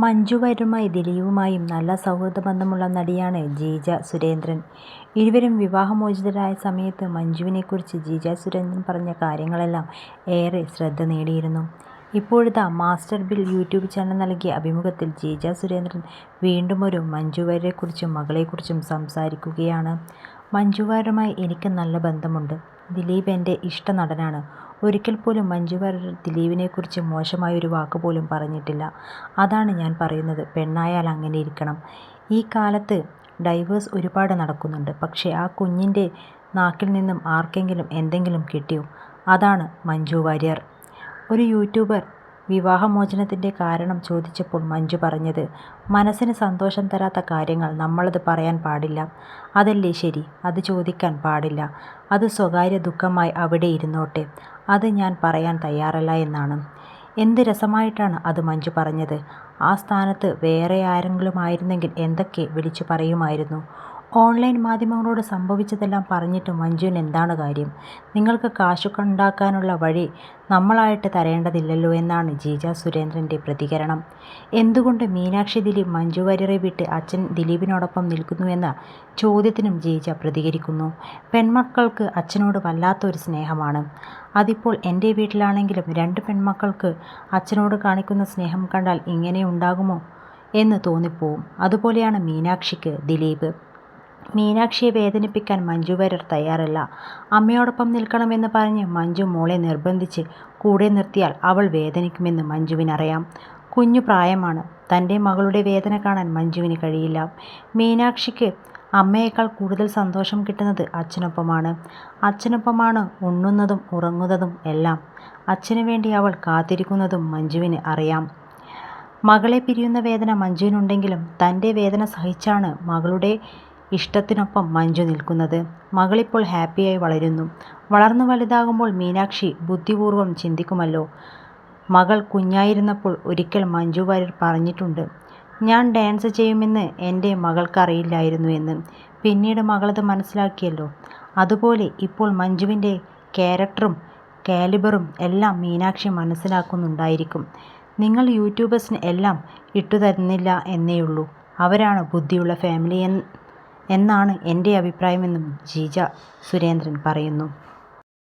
മഞ്ജു വാര്യരുമായും ദിലീപുമായും നല്ല സൗഹൃദ ബന്ധമുള്ള നടിയാണ് ജീജ സുരേന്ദ്രൻ. ഇരുവരും വിവാഹമോചിതരായ സമയത്ത് മഞ്ജുവിനെക്കുറിച്ച് ജീജ സുരേന്ദ്രൻ പറഞ്ഞ കാര്യങ്ങളെല്ലാം ഏറെ ശ്രദ്ധ നേടിയിരുന്നു. ഇപ്പോഴിതാ മാസ്റ്റർ ബിൽ യൂട്യൂബ് ചാനൽ നൽകിയ അഭിമുഖത്തിൽ ജീജ സുരേന്ദ്രൻ വീണ്ടുമൊരു മഞ്ജു വാര്യരെക്കുറിച്ചും മകളെക്കുറിച്ചും സംസാരിക്കുകയാണ്. മഞ്ജു വാര്യരുമായി എനിക്ക് നല്ല ബന്ധമുണ്ട്. ദിലീപ് എന്റെ ഇഷ്ട നടനാണ്. ഒരിക്കൽ പോലും മഞ്ജു വാര്യർ ദിലീപിനെക്കുറിച്ച് മോശമായ ഒരു വാക്ക് പോലും പറഞ്ഞിട്ടില്ല. അതാണ് ഞാൻ പറയുന്നത് പെണ്ണായാൽ അങ്ങനെ ഇരിക്കണം. ഈ കാലത്ത് ഡൈവേഴ്സ് ഒരുപാട് നടക്കുന്നുണ്ട്. പക്ഷേ ആ കുഞ്ഞിന്റെ നാക്കിൽ നിന്നും ആർക്കെങ്കിലും എന്തെങ്കിലും കിട്ടിയോ? അതാണ് മഞ്ജു വാര്യർ. ഒരു യൂട്യൂബർ വിവാഹമോചനത്തിന്റെ കാരണം ചോദിച്ചപ്പോൾ മഞ്ജു പറഞ്ഞത് മനസ്സിന് സന്തോഷം തരാത്ത കാര്യങ്ങൾ നമ്മളത് പറയാൻ പാടില്ല. അതല്ലേ ശരി. അത് ചോദിക്കാൻ പാടില്ല. അത് സ്വകാര്യ ദുഃഖമായി അവിടെ ഇരുന്നോട്ടെ. അത് ഞാൻ പറയാൻ തയ്യാറല്ല എന്നാണ്. എന്ത് രസമായിട്ടാണ് അത് മഞ്ജു പറഞ്ഞത്. ആ സ്ഥാനത്ത് വേറെ ആരെങ്കിലുമായിരുന്നെങ്കിൽ എന്തൊക്കെ വിളിച്ചു പറയുമായിരുന്നു. ഓൺലൈൻ മാധ്യമങ്ങളോട് സംഭവിച്ചതെല്ലാം പറഞ്ഞിട്ട് മഞ്ജുവിന് എന്താണ് കാര്യം. നിങ്ങൾക്ക് കാശുണ്ടാക്കാനുള്ള വഴി നമ്മളായിട്ട് തരേണ്ടതില്ലല്ലോ എന്നാണ് ജീജ സുരേന്ദ്രന്റെ പ്രതികരണം. എന്തുകൊണ്ട് മീനാക്ഷി ദിലീപ് മഞ്ജു വാര്യരെ വിട്ട് അച്ഛൻ ദിലീപിനോടൊപ്പം നിൽക്കുന്നുവെന്ന ചോദ്യത്തിനും ജീജ പ്രതികരിക്കുന്നു. പെൺമക്കൾക്ക് അച്ഛനോട് വല്ലാത്തൊരു സ്നേഹമാണ്. അതിപ്പോൾ എന്റെ വീട്ടിലാണെങ്കിലും രണ്ട് പെൺമക്കൾക്ക് അച്ഛനോട് കാണിക്കുന്ന സ്നേഹം കണ്ടാൽ ഇങ്ങനെ ഉണ്ടാകുമോ എന്ന് തോന്നിപ്പോവും. അതുപോലെയാണ് മീനാക്ഷിക്ക് ദിലീപ്. മീനാക്ഷിയെ വേദനിപ്പിക്കാൻ മഞ്ജു വാര്യർ തയ്യാറല്ല. അമ്മയോടൊപ്പം നിൽക്കണമെന്ന് പറഞ്ഞ് മഞ്ജു മോളെ നിർബന്ധിച്ച് കൂടെ നിർത്തിയാൽ അവൾ വേദനിക്കുമെന്ന് മഞ്ജുവിനറിയാം. കുഞ്ഞു പ്രായമാണ്. തന്റെ മകളുടെ വേദന കാണാൻ മഞ്ജുവിന് കഴിയില്ല. മീനാക്ഷിക്ക് അമ്മയേക്കാൾ കൂടുതൽ സന്തോഷം കിട്ടുന്നത് അച്ഛനൊപ്പമാണ്. അച്ഛനൊപ്പമാണ് ഉണ്ണുന്നതും ഉറങ്ങുന്നതും എല്ലാം. അച്ഛനു വേണ്ടി അവൾ കാത്തിരിക്കുന്നതും മഞ്ജുവിന് അറിയാം. മകളെ പിരിയുന്ന വേദന മഞ്ജുവിനുണ്ടെങ്കിലും തന്റെ വേദന സഹിച്ചാണ് മകളുടെ ഇഷ്ടത്തിനൊപ്പം മഞ്ജു നിൽക്കുന്നത്. മകളിപ്പോൾ ഹാപ്പിയായി വളരുന്നു. വളർന്നു വലുതാകുമ്പോൾ മീനാക്ഷി ബുദ്ധിപൂർവം ചിന്തിക്കുമല്ലോ. മകൾ കുഞ്ഞായിരുന്നപ്പോൾ ഒരിക്കൽ മഞ്ജു വാര്യർ പറഞ്ഞിട്ടുണ്ട് ഞാൻ ഡാൻസ് ചെയ്യുമെന്ന് എന്റെ മകൾക്കറിയില്ലായിരുന്നു എന്ന്. പിന്നീട് മകളത് മനസ്സിലാക്കിയല്ലോ. അതുപോലെ ഇപ്പോൾ മഞ്ജുവിന്റെ ക്യാരക്ടറും കാലിബറും എല്ലാം മീനാക്ഷി മനസ്സിലാക്കുന്നുണ്ടായിരിക്കും. നിങ്ങൾ യൂട്യൂബേഴ്സിന് എല്ലാം ഇട്ടുതരുന്നില്ല എന്നേയുള്ളൂ. അവരാണ് ബുദ്ധിയുള്ള ഫാമിലി എന്നാണ് എന്റെ അഭിപ്രായമെന്നും ജീജ സുരേന്ദ്രൻ പറയുന്നു.